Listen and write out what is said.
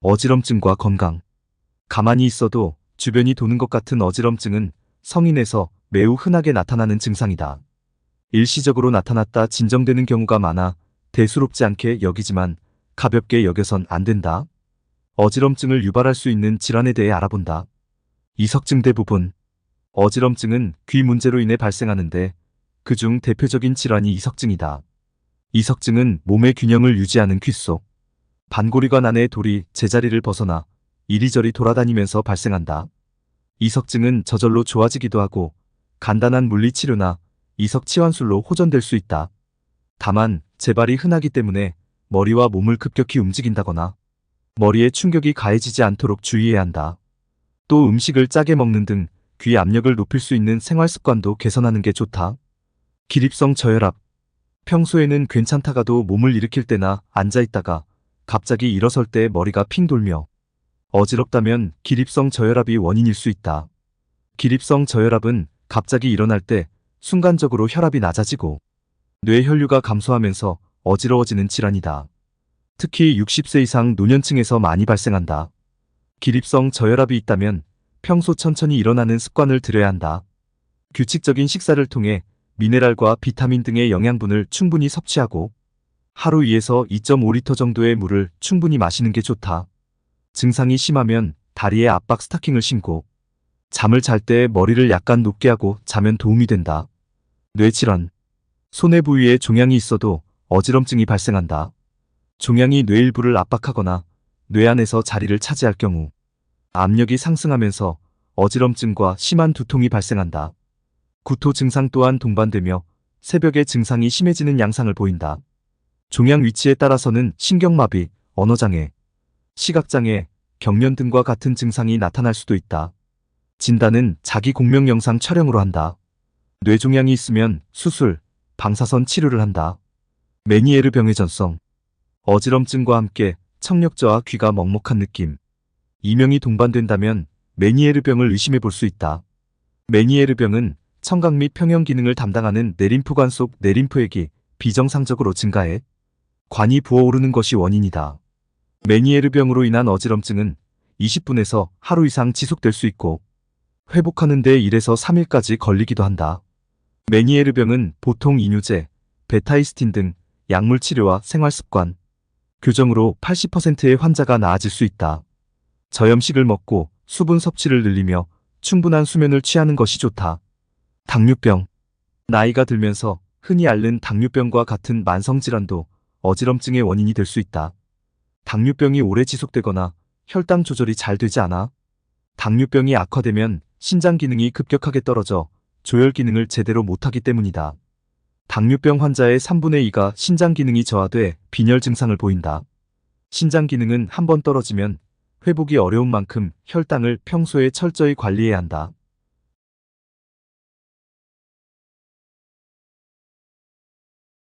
어지럼증과 건강. 가만히 있어도 주변이 도는 것 같은 어지럼증은 성인에서 매우 흔하게 나타나는 증상이다. 일시적으로 나타났다 진정되는 경우가 많아 대수롭지 않게 여기지만 가볍게 여겨선 안 된다. 어지럼증을 유발할 수 있는 질환에 대해 알아본다. 이석증 대부분. 어지럼증은 귀 문제로 인해 발생하는데 그중 대표적인 질환이 이석증이다. 이석증은 몸의 균형을 유지하는 귀 속 반고리관 안의 돌이 제자리를 벗어나 이리저리 돌아다니면서 발생한다. 이석증은 저절로 좋아지기도 하고 간단한 물리치료나 이석 치환술로 호전될 수 있다. 다만 재발이 흔하기 때문에 머리와 몸을 급격히 움직인다거나 머리에 충격이 가해지지 않도록 주의해야 한다. 또 음식을 짜게 먹는 등 귀 압력을 높일 수 있는 생활 습관도 개선하는 게 좋다. 기립성 저혈압. 평소에는 괜찮다가도 몸을 일으킬 때나 앉아 있다가 갑자기 일어설 때 머리가 핑 돌며 어지럽다면 기립성 저혈압이 원인일 수 있다. 기립성 저혈압은 갑자기 일어날 때 순간적으로 혈압이 낮아지고 뇌 혈류가 감소하면서 어지러워지는 질환이다. 특히 60세 이상 노년층에서 많이 발생한다. 기립성 저혈압이 있다면 평소 천천히 일어나는 습관을 들여야 한다. 규칙적인 식사를 통해 미네랄과 비타민 등의 영양분을 충분히 섭취하고 하루 2에서 2.5리터 정도의 물을 충분히 마시는 게 좋다. 증상이 심하면 다리에 압박 스타킹을 신고 잠을 잘 때 머리를 약간 높게 하고 자면 도움이 된다. 뇌질환. 손해 부위에 종양이 있어도 어지럼증이 발생한다. 종양이 뇌 일부를 압박하거나 뇌 안에서 자리를 차지할 경우 압력이 상승하면서 어지럼증과 심한 두통이 발생한다. 구토 증상 또한 동반되며 새벽에 증상이 심해지는 양상을 보인다. 종양 위치에 따라서는 신경마비, 언어장애, 시각장애, 경련 등과 같은 증상이 나타날 수도 있다. 진단은 자기 공명 영상 촬영으로 한다. 뇌종양이 있으면 수술, 방사선 치료를 한다. 메니에르 병의 전성. 어지럼증과 함께 청력 저하 귀가 먹먹한 느낌. 이명이 동반된다면 메니에르 병을 의심해 볼 수 있다. 메니에르 병은 청각 및 평형 기능을 담당하는 내림프관 속 내림프액이 비정상적으로 증가해 관이 부어오르는 것이 원인이다. 메니에르 병으로 인한 어지럼증은 20분에서 하루 이상 지속될 수 있고 회복하는 데 1에서 3일까지 걸리기도 한다. 메니에르 병은 보통 이뇨제, 베타이스틴 등 약물 치료와 생활 습관, 교정으로 80%의 환자가 나아질 수 있다. 저염식을 먹고 수분 섭취를 늘리며 충분한 수면을 취하는 것이 좋다. 당뇨병. 나이가 들면서 흔히 앓는 당뇨병과 같은 만성질환도 어지럼증의 원인이 될 수 있다. 당뇨병이 오래 지속되거나 혈당 조절이 잘 되지 않아 당뇨병이 악화되면 신장 기능이 급격하게 떨어져 조혈 기능을 제대로 못하기 때문이다. 당뇨병 환자의 3분의 2가 신장 기능이 저하돼 빈혈 증상을 보인다. 신장 기능은 한 번 떨어지면 회복이 어려운 만큼 혈당을 평소에 철저히 관리해야 한다.